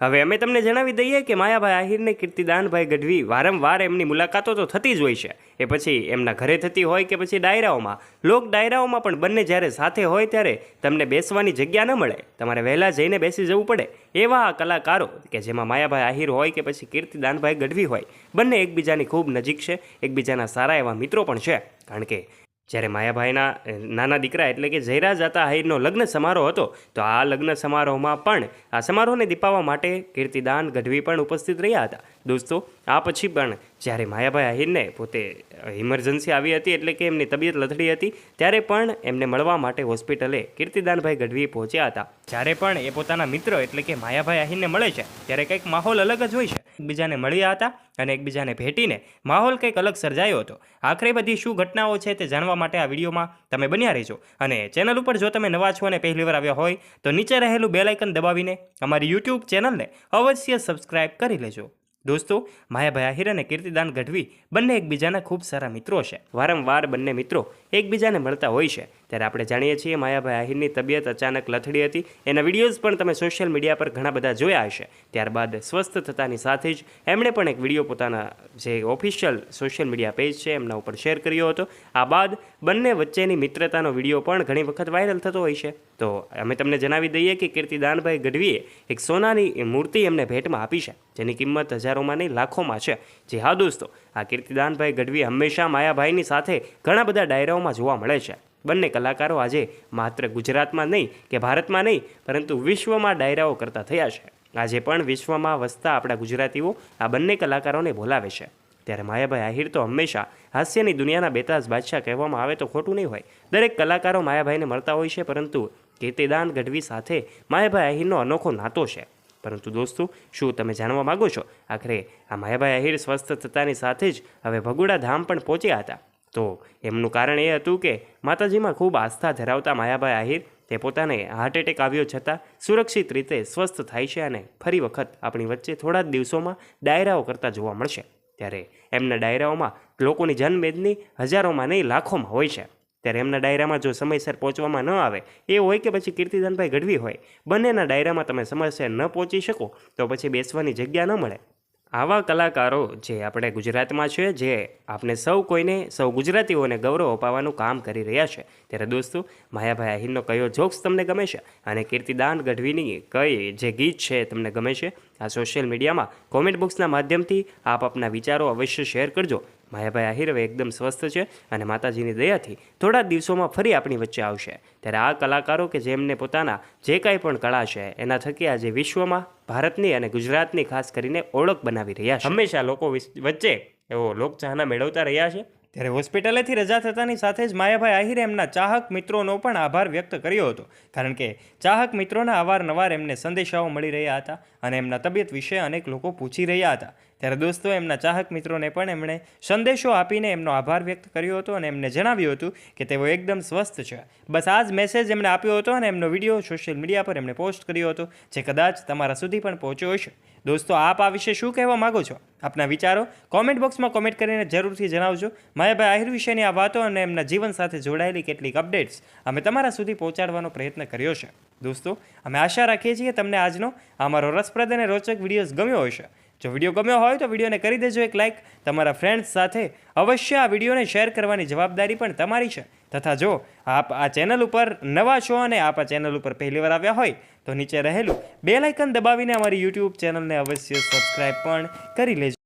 હવે અમે તમને જણાવી દઈએ કે માયાભાઈ આહિરને કીર્તિદાનભાઈ ગઢવી વારંવાર એમની મુલાકાતો તો થતી જ હોય છે. એ પછી એમના ઘરે થતી હોય કે પછી ડાયરાઓમાં. લોક ડાયરાઓમાં પણ બંને જ્યારે સાથે હોય ત્યારે તમને બેસવાની જગ્યા ન મળે. તમારે વહેલા જઈને બેસી જવું પડે. એવા આ કલાકારો કે જેમાં માયાભાઈ આહિર હોય કે પછી કીર્તિદાનભાઈ ગઢવી હોય. બંને એકબીજાની ખૂબ નજીક છે. એકબીજાના સારા એવા મિત્રો પણ છે. કારણ કે જ્યારે માયાભાઈના નાના દીકરા એટલે કે જયરાજ હતા આહિરનો લગ્ન સમારોહ હતો, તો આ લગ્ન સમારોહમાં પણ આ સમારોહને દીપાવવા માટે કીર્તિદાન, ગઢવી પણ ઉપસ્થિત રહ્યા હતા. દોસ્તો, આ પછી પણ જ્યારે માયાભાઈ આહિરને પોતે ઇમરજન્સી આવી હતી એટલે કે એમની તબિયત લથડી હતી, ત્યારે પણ એમને મળવા માટે હોસ્પિટલે કીર્તિદાનભાઈ ગઢવી પહોંચ્યા હતા. જ્યારે પણ એ પોતાના મિત્ર એટલે કે માયાભાઈ આહિરને મળે છે, ત્યારે કંઈક માહોલ અલગ જ હોય છે. એકબીજાને મળ્યા હતા અને એકબીજાને ભેટીને માહોલ કંઈક અલગ સર્જાયો હતો. આખરે બધી શું ઘટનાઓ છે તે જાણવા માટે આ વિડીયોમાં તમે બન્યા રહેજો. અને ચેનલ ઉપર જો તમે નવા છો અને પહેલી વાર આવ્યા હોય, તો નીચે રહેલું બેલાઇકન દબાવીને અમારી યુટ્યુબ ચેનલને અવશ્ય સબસ્ક્રાઇબ કરી લેજો. દોસ્તો માયાભાઈ આહિર અને કીર્તિદાન ગઢવી બંને એકબીજાના ખૂબ સારા મિત્રો છે. વારંવાર બંને મિત્રો એકબીજાને મળતા હોય છે. ત્યારે આપણે જાણીએ છીએ માયાભાઈ આહિરની તબિયત અચાનક લથડી હતી. એના વિડીયોઝ પણ તમે સોશિયલ મીડિયા પર ઘણા બધા જોયા હશે. ત્યારબાદ સ્વસ્થ થતાની સાથે જ એમણે પણ એક વીડિયો પોતાના જે ઓફિશિયલ સોશિયલ મીડિયા પેજ છે એમના ઉપર શેર કર્યો હતો. આ બાદ બંને વચ્ચેની મિત્રતાનો વીડિયો પણ ઘણી વખત વાયરલ થતો હોય છે. તો અમે તમને જણાવી દઈએ કે કીર્તિદાનભાઈ ગઢવીએ એક સોનાની મૂર્તિ એમને ભેટમાં આપી છે, જેની કિંમત હજારોમાં નહીં, લાખોમાં છે. જે હા દોસ્તો, આ કીર્તિદાનભાઈ ગઢવી હંમેશા માયાભાઈની સાથે ઘણા બધા ડાયરાઓમાં જોવા મળે છે. બંને કલાકારો આજે માત્ર ગુજરાતમાં નહીં કે ભારતમાં નહીં, પરંતુ વિશ્વમાં ડાયરાઓ કરતા થયા છે. આજે પણ વિશ્વમાં વસતા આપણા ગુજરાતીઓ આ બંને કલાકારોને બોલાવે છે. ત્યારે માયાભાઈ આહિર તો હંમેશા હાસ્યની દુનિયાના બેતાજ બાદશાહ કહેવામાં આવે તો ખોટું નહીં હોય. દરેક કલાકારો માયાભાઈને મળતા હોય છે, પરંતુ કેતેદાન ગઢવી સાથે માયાભાઈ આહિરનો અનોખો નાતો છે. પરંતુ દોસ્તો, શું તમે જાણવા માગો છો? આખરે આ માયાભાઈ આહિર સ્વસ્થ થતાની સાથે જ હવે ભગુડા ધામ પણ પહોંચ્યા હતા. તો એમનું કારણ એ હતું કે માતાજીમાં ખૂબ આસ્થા ધરાવતા માયાભાઈ આહિર, તે પોતાને હાર્ટ એટેક આવ્યો છતાં સુરક્ષિત રીતે સ્વસ્થ થાય છે અને ફરી વખત આપણી વચ્ચે થોડા જ દિવસોમાં ડાયરાઓ કરતા જોવા મળશે. ત્યારે એમના ડાયરાઓમાં લોકોની જનમેદની હજારોમાં નહીં, લાખોમાં હોય છે. ત્યારે એમના ડાયરામાં જો સમયસર પહોંચવામાં ન આવે, એ હોય કે પછી કીર્તિદાનભાઈ ગઢવી હોય, બંનેના ડાયરામાં તમે સમયસર ન પહોંચી શકો, તો પછી બેસવાની જગ્યા ન મળે. આવા કલાકારો જે આપણે ગુજરાતમાં છે, જે આપણે સૌ કોઈને, સૌ ગુજરાતીઓને ગૌરવ અપાવવાનું કામ કરી રહ્યા છે. ત્યારે દોસ્તો, માયાભાઈ આહિરનો કયો જોક્સ તમને ગમે છે? અને કીર્તિદાન ગઢવીની કઈ જે ગીત છે તમને ગમે છે? આ સોશિયલ મીડિયામાં કોમેન્ટ બોક્સના માધ્યમથી આપ આપના વિચારો અવશ્ય શેર કરજો. માયાભાઈ આહિર હવે એકદમ સ્વસ્થ છે અને માતાજીની દયાથી થોડા દિવસોમાં ફરી આપણી વચ્ચે આવશે. ત્યારે આ કલાકારો કે જેમને પોતાના જે કાંઈ પણ કળા છે એના થકી આજે વિશ્વમાં ભારતની અને ગુજરાતની ખાસ કરીને ઓળખ બનાવી રહ્યા છે. હંમેશા લોકો વચ્ચે એવો લોકચાહના મેળવતા રહ્યા છે. ત્યારે હોસ્પિટલેથી રજા થતાની સાથે જ માયાભાઈ આહિરે એમના ચાહક મિત્રોનો પણ આભાર વ્યક્ત કર્યો હતો. કારણ કે ચાહક મિત્રોના અવારનવાર એમને સંદેશાઓ મળી રહ્યા હતા અને એમના તબિયત વિશે અનેક લોકો પૂછી રહ્યા હતા. ત્યારે દોસ્તો, એમના ચાહક મિત્રોને પણ એમણે સંદેશો આપીને એમનો આભાર વ્યક્ત કર્યો હતો અને એમને જણાવ્યું હતું કે તેઓ એકદમ સ્વસ્થ છે. બસ આ જ મેસેજ એમણે આપ્યો હતો અને એમનો વીડિયો સોશિયલ મીડિયા પર એમણે પોસ્ટ કર્યો હતો, જે કદાચ તમારા સુધી પણ પહોંચ્યો હશે. દોસ્તો, આપ આ વિશે શું કહેવા માગો છો? આપના વિચારો કોમેન્ટ બોક્સમાં કોમેન્ટ કરીને જરૂરથી જણાવજો. માયાભાઈ આહિર વિશેની આ વાતો અને એમના જીવન સાથે જોડાયેલી કેટલીક અપડેટ્સ અમે તમારા સુધી પહોંચાડવાનો પ્રયત્ન કર્યો છે. દોસ્તો, અમે આશા રાખીએ છીએ તમને આજનો અમારો રસપ્રદ અને રોચક વિડીયોઝ ગમ્યો હશે. જો વીડિયો ગમ્યો હોય તો વિડીયોને કરી દેજો એક લાઇક તમારા ફ્રેન્ડ્સ સાથે અવશ્ય આ વિડીયોને શેર કરવાની જવાબદારી પણ તમારી છે. તથા જો આપ આ ચેનલ ઉપર નવા છો અને આપ આ ચેનલ ઉપર પહેલી વાર આવ્યા હોય તો નીચે રહેલું બે લાઇકન દબાવીને અમારી યુટ્યુબ ચેનલને અવશ્ય સબસ્ક્રાઈબ પણ કરી લેજો.